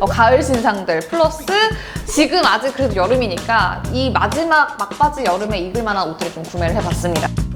어, 가을 신상들 플러스 지금 아직 그래도 여름이니까 이 마지막 막바지 여름에 입을 만한 옷들을 좀 구매를 해봤습니다.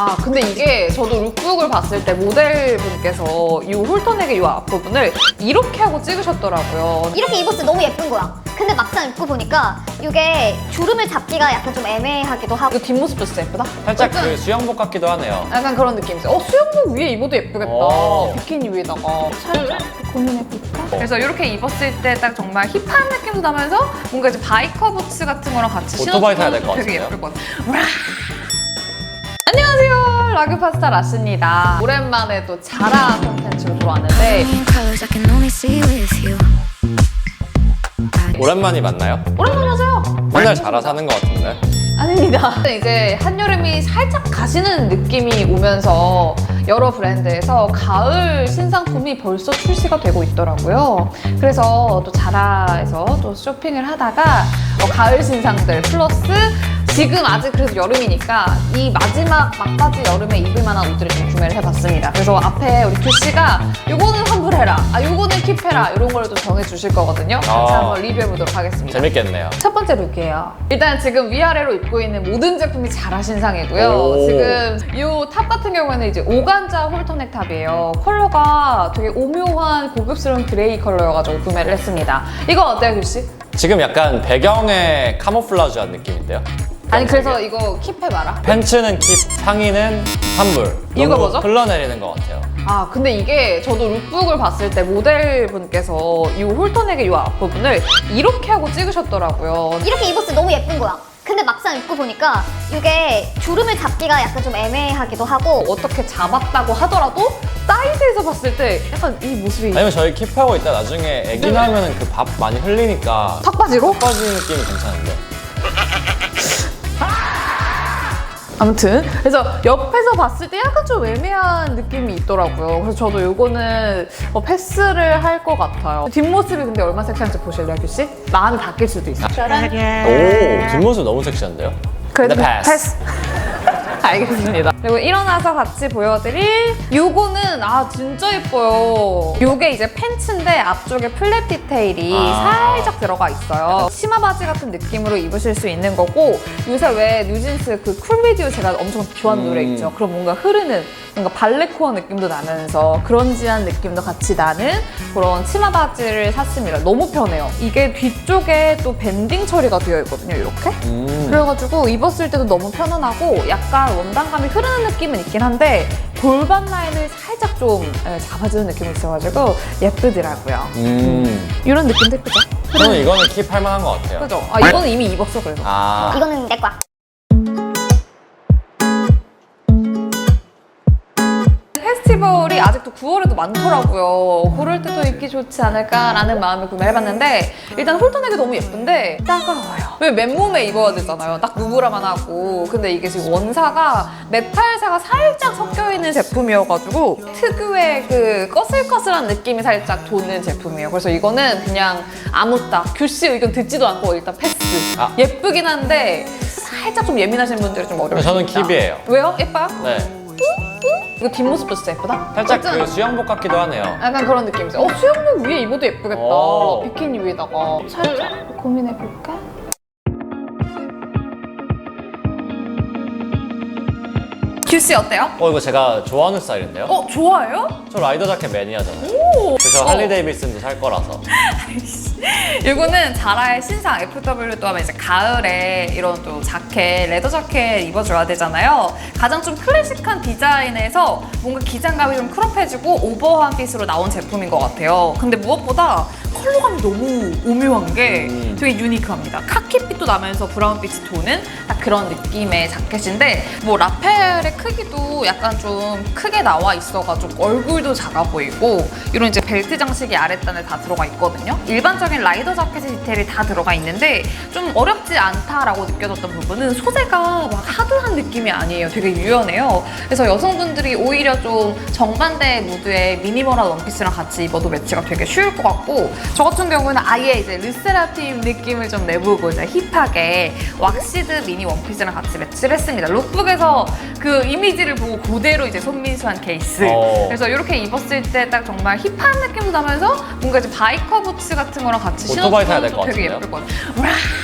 아 근데 이게 저도 룩북을 봤을 때 모델분께서 이 홀터넥의 이 앞부분을 이렇게 하고 찍으셨더라고요. 이렇게 입었을 때 너무 예쁜 거야. 근데 막상 입고 보니까 이게 주름을 잡기가 약간 좀 애매하기도 하고 이거 뒷모습도 진짜 예쁘다? 살짝 그 수영복 같기도 하네요. 약간 그런 느낌이죠. 어, 수영복 위에 입어도 예쁘겠다. 오. 비키니 위에다가 살짝 고민해볼까? 그래서 이렇게 입었을 때 딱 정말 힙한 느낌도 나면서 뭔가 이제 바이커 부츠 같은 거랑 같이 오토바이 타야 신어도 될것 되게 같은데요? 예쁠 것 같아요. 와. 안녕하세요. 라그 파스타 라스입니다. 오랜만에 또 자라 콘텐츠로 you. 오랜만이 맞나요? 오랜만이죠? 맨날 자라 사는 것 같은데. 아닙니다. 이제 한여름이 살짝 가시는 느낌이 오면서 여러 브랜드에서 가을 신상품이 벌써 출시가 되고 있더라고요. 그래서 또 자라에서 또 쇼핑을 하다가 어, 가을 신상들 플러스 지금 아직 그래도 여름이니까 이 마지막 막바지 여름에 입을 만한 옷들을 좀 구매를 해봤습니다. 그래서 앞에 우리 규씨가 요거는 환불해라, 아 요거는 킵해라 이런 걸좀 정해주실 거거든요. 같이 아. 한번 리뷰해보도록 하겠습니다. 재밌겠네요. 첫 번째 룩이에요. 일단 지금 위아래로 입고 있는 모든 제품이 자라 신상이고요. 오. 지금 이 탑 같은 경우에는 이제 오간자 홀터넥 탑이에요. 컬러가 되게 오묘한 고급스러운 그레이 컬러여가지고 구매를 했습니다. 이거 어때요, 규씨? 지금 약간 배경에 카모플라주한 느낌인데요. 아니 그래서 이거 킵해봐라. 팬츠는 킵, 상의는 환불. 이유가 너무 뭐죠? 흘러내리는 것 같아요. 아 근데 이게 저도 룩북을 봤을 때 모델분께서 이 홀터넥의 이 앞부분을 이렇게 하고 찍으셨더라고요. 이렇게 입었을 때 너무 예쁜 거야. 근데 막상 입고 보니까 이게 주름을 잡기가 약간 좀 애매하기도 하고 어떻게 잡았다고 하더라도 사이드에서 봤을 때 약간 이 모습이 아니면 저희 킵하고 있다 나중에 애기 나면은 그 밥 많이 흘리니까 턱바지로? 빠지는 느낌이 괜찮은데. 아무튼 그래서 옆에서 봤을 때 약간 좀 애매한 느낌이 있더라고요. 그래서 저도 이거는 어, 패스를 할 것 같아요. 뒷모습이 근데 얼마나 섹시한지 보실래요, 규 씨? 마음이 바뀔 수도 있어. 오, 뒷모습 너무 섹시한데요? 그래도 네, 패스. 패스. 알겠습니다. 그리고 일어나서 같이 보여드릴 요거는 아 진짜 예뻐요. 요게 이제 팬츠인데 앞쪽에 플랫 디테일이 아. 살짝 들어가 있어요. 치마 바지 같은 느낌으로 입으실 수 있는 거고 요새 왜 뉴진스 그 쿨 비디오 제가 엄청 좋아하는 음. 노래 있죠. 그런 뭔가 흐르는 뭔가 발레코어 느낌도 나면서 그런지한 느낌도 같이 나는 그런 치마 바지를 샀습니다. 너무 편해요. 이게 뒤쪽에 또 밴딩 처리가 되어 있거든요. 이렇게. 음. 그래가지고 입었을 때도 너무 편안하고 약간 원단감이 흐르는 느낌은 있긴 한데 골반 라인을 살짝 좀 예, 잡아주는 느낌이 있어가지고 예쁘더라고요. 음. 이런 느낌도 예쁘죠? 저는 이거는 킵할 만한 것 같아요. 그죠? 아 이거는 이미 입었어 그래서. 아. 이거는 내 거야. 페스티벌이 아직도 9월에도 많더라고요. 그럴 때도 입기 좋지 않을까라는 마음에 구매해봤는데 일단 홀터넥이 너무 예쁜데 따가워요. 왜 맨몸에 입어야 되잖아요. 딱 누브라만 하고. 근데 이게 지금 원사가 메탈사가 살짝 섞여있는 제품이어가지고 특유의 그 꺼슬꺼슬한 느낌이 살짝 도는 제품이에요. 그래서 이거는 그냥 아무따 규씨 의견 듣지도 않고 일단 패스. 아. 예쁘긴 한데 살짝 좀 예민하신 분들은 좀 어려울 수 저는. 킵이에요. 왜요? 예뻐요? 네. 이거 뒷모습도 진짜 예쁘다. 살짝 어쨌든 그 수영복 같기도 하네요. 약간 그런 느낌이죠. 어, 수영복 위에 입어도 예쁘겠다. 오. 비키니 위에다가 살짝 고민해 볼까? 규씨 어때요? 어, 이거 제가 좋아하는 스타일인데요? 어, 좋아해요? 저 라이더 자켓 매니아잖아요. 그래서 어. 할리 데이비슨도 살 거라서. 이거는 자라의 신상 FW 또 하면 이제 가을에 이런 또 자켓, 레더 자켓 입어줘야 되잖아요. 가장 좀 클래식한 디자인에서 뭔가 기장감이 좀 크롭해지고 오버한 핏으로 나온 제품인 것 같아요. 근데 무엇보다 컬러감이 너무 오묘한 게 음. 되게 유니크합니다. 카키빛도 나면서 브라운빛이 도는 딱 그런 느낌의 자켓인데 뭐 라펠의 크기도 약간 좀 크게 나와 있어가지고 얼굴도 작아 보이고 이런 이제 벨트 장식이 아랫단에 다 들어가 있거든요. 일반적인 기본적인 라이더 자켓의 디테일이 다 들어가 있는데 좀 어렵지 않다라고 느껴졌던 부분은 소재가 막 하드한 느낌이 아니에요. 되게 유연해요. 그래서 여성분들이 오히려 좀 정반대 무드의 미니멀한 원피스랑 같이 입어도 매치가 되게 쉬울 것 같고 저 같은 경우는 아예 이제 르세라핌 느낌을 좀 내보고 이제 힙하게 왁시드 미니 원피스랑 같이 매치를 했습니다. 룩북에서 그 이미지를 보고 그대로 이제 손민수한 케이스. 어. 그래서 이렇게 입었을 때 딱 정말 힙한 느낌도 나면서 뭔가 이제 바이커 부츠 같은 거랑 같이 오토바이 타야 신어도 될것 되게 같은데요? 예쁠 것 같아요.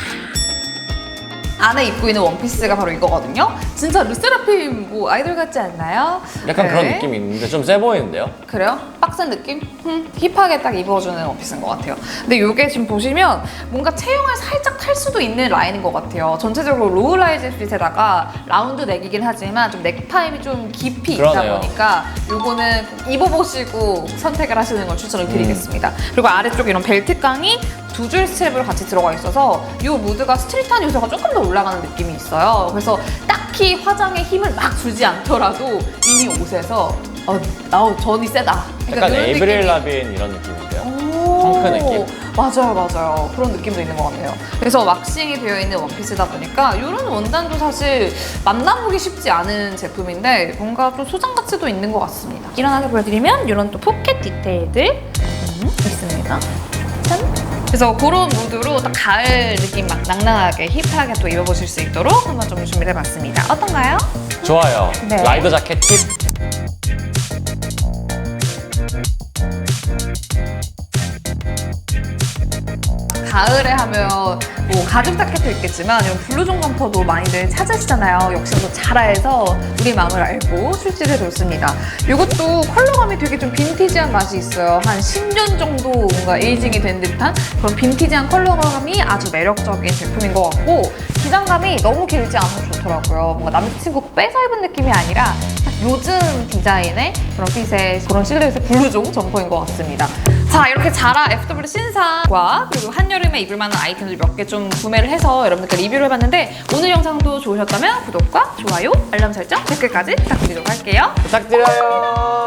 안에 입고 있는 원피스가 바로 이거거든요. 진짜 르세라핌 뭐 아이돌 같지 않나요? 약간 네. 그런 느낌이 있는데 좀 세 보이는데요? 그래요? 빡센 느낌? 음, 힙하게 딱 입어주는 원피스인 것 같아요. 근데 이게 지금 보시면 뭔가 체형을 살짝 탈 수도 있는 라인인 것 같아요. 전체적으로 로우 라이즈 핏에다가 라운드 넥이긴 하지만 좀 넥타임이 좀 깊이 있다 그러네요. 보니까 요거는 꼭 입어보시고 선택을 하시는 걸 추천을 드리겠습니다. 그리고 아래쪽에 이런 벨트깡이 두 줄 스트랩으로 같이 들어가 있어서 이 무드가 스트릿한 요소가 조금 더 올라가는 느낌이 있어요. 그래서 딱 히 화장에 힘을 막 주지 않더라도 이미 옷에서 어, 아우 전이 세다. 약간 이런 에이브릴 느낌이- 라빈 이런 느낌인데요? 오, 펑크 느낌? 맞아요, 맞아요. 그런 느낌도 있는 것 같아요. 그래서 왁싱이 되어 있는 원피스다 보니까 이런 원단도 사실 만나보기 쉽지 않은 제품인데 뭔가 좀 소장 가치도 있는 것 같습니다. 일어나서 보여드리면 이런 또 포켓 디테일들 음, 있습니다. 짠! 그래서 그런 무드로 딱 가을 느낌 막 낭낭하게 힙하게 또 입어보실 수 있도록 한번 좀 준비를 해봤습니다. 어떤가요? 좋아요. 네. 라이더 자켓 팁. 가을에 하면 뭐 가죽 자켓도 있겠지만 이런 블루존 점퍼도 많이들 찾으시잖아요. 역시 또 자라에서 우리 마음을 알고 출시를 줬습니다. 이것도 컬러감이 되게 좀 빈티지한 맛이 있어요. 한 10년 정도 뭔가 에이징이 된 듯한 그런 빈티지한 컬러감이 아주 매력적인 제품인 것 같고 기장감이 너무 길지 않아서 좋더라고요. 뭔가 남자친구 빼서 입은 느낌이 아니라 딱 요즘 디자인의 그런 핏의 그런 실루엣의 블루종 점퍼인 것 같습니다. 자 이렇게 자라 FW 신상과 그리고 한여름에 입을 만한 아이템들 몇 개 좀 구매를 해서 여러분들께 리뷰를 해봤는데 오늘 영상도 좋으셨다면 구독과 좋아요, 알람 설정, 댓글까지 부탁드리도록 할게요. 부탁드려요.